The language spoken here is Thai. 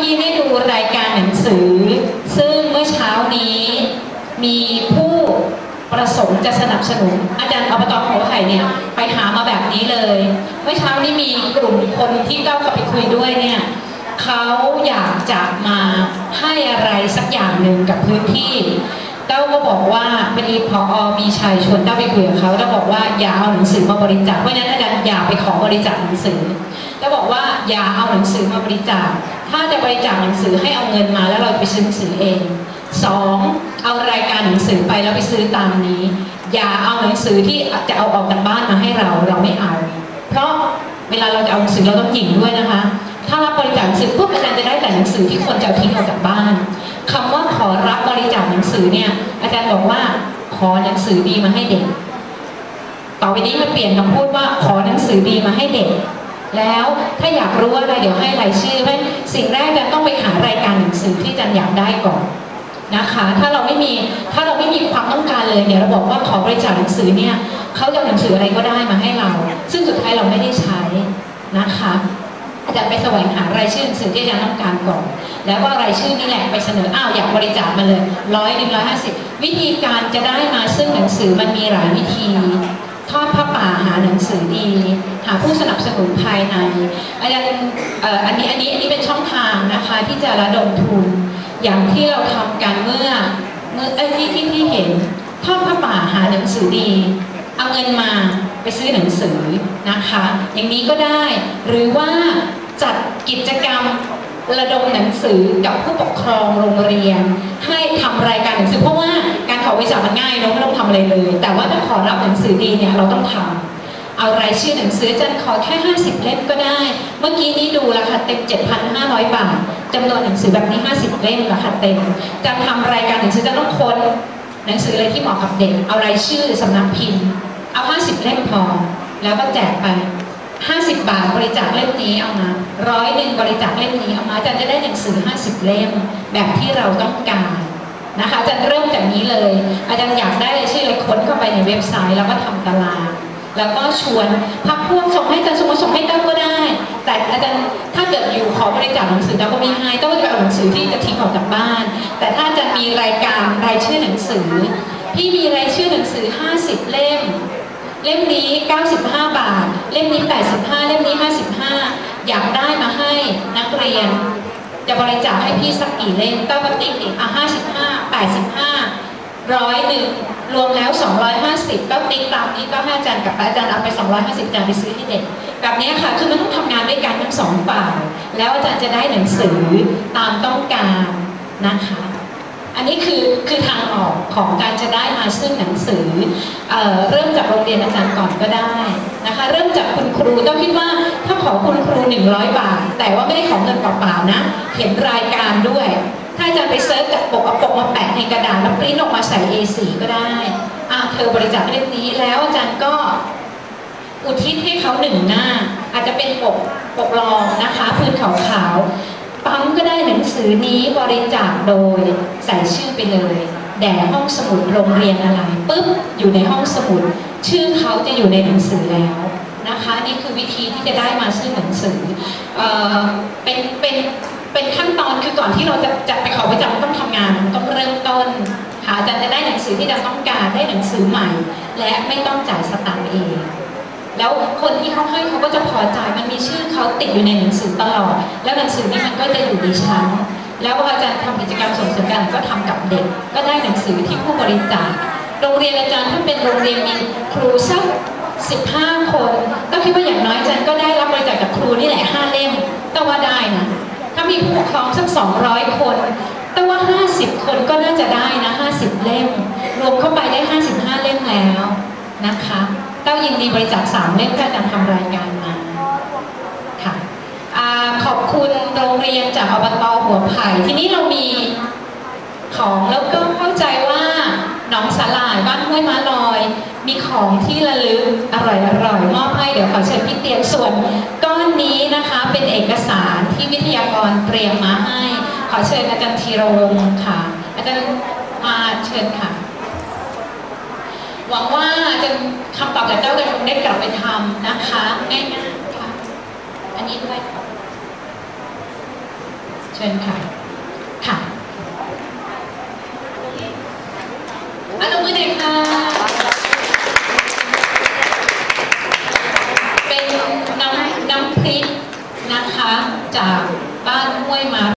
ที่ได้ดูรายการหนังสือ ซึ่งเมื่อเช้านี้มีผู้ประสงค์จะสนับสนุน อาจารย์อบตหัวไห่เนี่ยไปหามาแบบนี้เลย เมื่อเช้านี้มีกลุ่มคนที่เก้าเข้าไปคุยด้วยเนี่ยเขาอยากจะมาให้อะไรสักอย่างหนึ่งกับพื้นที่เต้าก็บอกว่าพอดีพอมีชายชวนเต้าไปคุยกับเขาแล้วบอกว่าอย่าเอาหนังสือมาบริจาคเพราะฉะนั้นอาจารย์อย่าไปขอบริจาคหนังสือ แล้วบอกว่าอย่าเอาหนังสือมาบริจาค ถ้าจะบริจาคหนังสือให้เอาเงินมาแล้วเราไปซื้อหนังสือเองสองเอารายการหนังสือไปแล้วไปซื้อตามนี้ อย่าเอาหนังสือที่จะเอาออกจากบ้านมาให้เราเราไม่เอา เพราะเวลาเราจะเอาหนังสือเราต้องหยิงด้วยนะคะ ถ้ารับบริจาคหนังสือปุ๊บอาจารย์จะได้แต่หนังสือที่คนจะทิ้งออกจากบ้านคำว่าขอรับบริจาคหนังสือเนี่ยอาจารย์บอกว่าขอหนังสือดีมาให้เด็กต่อไปนี้มาเปลี่ยนคำพูดว่าขอหนังสือดีมาให้เด็ก แล้วถ้าอยากรู้อะไรเดี๋ยวให้รายชื่อเพราะสิ่งแรกจะต้องไปหารายการหนังสือที่จารย์อยากได้ก่อนนะคะ ถ้าเราไม่มีถ้าเราไม่มีความต้องการเลยเนี่ยเราบอกว่าขอบริจาคหนังสือเนี่ยเขาจะหนังสืออะไรก็ได้มาให้เรา ซึ่งสุดท้ายเราไม่ได้ใช้นะคะจารย์ไปแสวงหารายชื่อหนังสือที่อาจารย์ต้องการก่อน แล้วก็รายชื่อนี่แหละไปเสนออ้าวอยากบริจาคมาเลยร้อยหนึ่งร้อยห้าสิบวิธีการจะได้มาซึ่งหนังสือมันมีหลายวิธี ทอดผ้าป่าหาหนังสือดี หาผู้สนับสนุนภายในอาจารย์อันนี้อันนี้อันนี้เป็นช่องทางนะคะที่จะระดมทุน อย่างที่เราทำกันเมื่อเมื่อเอ้ที่ที่ที่เห็นทอดผ้าป่าหาหนังสือดี เอาเงินมาไปซื้อหนังสือนะคะ อย่างนี้ก็ได้หรือว่าจัดกิจกรรมระดมหนังสือกับผู้ปกครองโรงเรียน ให้ทำรายการหนังสือพวการขอ บริจาคมันง่ายเนอะไม่ต้องทำอะไรเลย แต่ว่าถ้าขอรับหนังสือดีเนี่ยเราต้องทำเอารายชื่อหนังสืออาจันขอแค่ 50 เล่มก็ได้ เมื่อกี้นี้ดูราคาเต็ม 7,500 บาทจำนวนหนังสือแบบนี้ 50 เล่มราคาเต็ม จะทำรายการหนังสือจะต้องค้นหนังสืออะไรที่เหมาะกับเด็ก เอารายชื่อสำนักพิมพ์ เอา 50 เล่มพอ แล้วก็แจกไป 50 บาทบริจาคเล่มนี้เอามาร้อยหนึ่งบริจาคเล่มนี้เอามาอาจารย์จะได้หนังสือ 50 เล่มแบบที่เราต้องการ นะคะจารย์เริ่มจากนี้เลย อาจารย์อยากได้เลยชื่อเลยค้นเข้าไปในเว็บไซต์แล้วก็ทำตาราง แล้วก็ชวนพักพวกส่งให้อาจารย์สมมติส่งให้เต้าก็ได้ แต่อาจารย์ถ้าเกิดอยู่ขอบริจาคหนังสือเต้าก็ไม่ให้เต้าก็จะเอาหนังสือที่จะทิ้งออกจากบ้าน แต่ถ้าจะมีรายการรายชื่อหนังสือพี่มีรายชื่อหนังสือ 50 เล่ม เล่มนี้ 95 บาท เล่มนี้ 85 เล่มนี้ 55 อยากได้มาให้นักเรียน จะบริจาคให้พี่สักกี่เล่มเต้าก็ติ๊กอีกอะ 85ร้อยหนึ่งรวมแล้ว 250 ก็ติ๊กตามนี้ก็ให้อาจารย์กับอาจารย์เอาไป 250อาจารย์ไปซื้อให้เด็กแบบนี้ค่ะคือมันต้องทำงานด้วยกันทั้งสองฝ่ายแล้วอาจารย์จะได้หนังสือตามต้องการนะคะ อันนี้คือคือทางออกของการจะได้มาซึ่งหนังสือเออเริ่มจากโรงเรียนอาจารย์ก่อนก็ได้นะคะ เริ่มจากคุณครูต้องคิดว่าถ้าขอคุณครู 100 บาท แต่ว่าไม่ได้ขอเงินเปล่าๆนะ เห็นรายการด้วย ถ้าอาจารย์ไปเซิร์ชจากปกเอาปกมาแปะในกระดาษแล้วปริ้นออกมาใส่ A4 ก็ได้อะเธอบริจาคเล่มนี้แล้วอาจารย์ก็อุทิศให้เขาหนึ่งหน้า อาจจะเป็นปกปกรองนะคะพื้นขาวๆปั๊มก็ได้หนังสือนี้บริจาคโดยใส่ชื่อไปเลยแด่ห้องสมุดโรงเรียนอะไรปุ๊บอยู่ในห้องสมุด ชื่อเขาจะอยู่ในหนังสือแล้วนะคะ นี่คือวิธีที่จะได้มาซึ่งหนังสือเอ่อเป็นเป็น เป็นขั้นตอนคือก่อนที่เราจะจะไปขอบริจาคต้องทำงานต้องเริ่มต้นหาอาจารย์จะได้หนังสือที่เราต้องการได้หนังสือใหม่ และไม่ต้องจ่ายสตางค์เอง แล้วคนที่เขาให้เขาก็จะพอใจมันมีชื่อเขาติดอยู่ในหนังสือตลอด แล้วหนังสือนี้มันก็จะอยู่ในชั้นแล้วพออาจารย์ทำกิจกรรมส่งเสริมการก็ทำกับเด็ก ก็ได้หนังสือที่ผู้บริจาคโรงเรียนอาจารย์ถ้าเป็นโรงเรียนมีครูสัก15 คน ก็คิดว่าอย่างน้อยอาจารย์ก็ได้รับบริจาคจากครูนี่แหละ5เล่มก็ว่าได้นะ ถ้ามีผู้ปกครองสัก 200 คน แต่ว่า 50 คนก็น่าจะได้นะ 50 เล่ม รวมเข้าไปได้ 55 เล่มแล้วนะคะเต้ายินดีบริจาคสามเล่มที่อาจารย์ทำรายการมาค่ะอขอบคุณโรงเรียนจากอบตหัวไผ่ ทีนี้เรามีของแล้วก็เข้าใจว่าานบ้านห้วยม้าลอย มีของที่ระลึกอร่อยอร่อยมอบให้เดี๋ยวขอเชิญพี่เตียงส่วนก้อนนี้นะคะเป็นเอกสารที่วิทยากรเตรียมมาให้ ขอเชิญอาจารย์ธีรวงศ์ค่ะ อาจารย์มาเชิญค่ะ หวังว่าจะคำตอบจากเจ้ากระคงได้กลับไปทำนะคะง่ายๆค่ะ อันนี้ด้วยเชิญค่ะ จากบ้านห้วยมา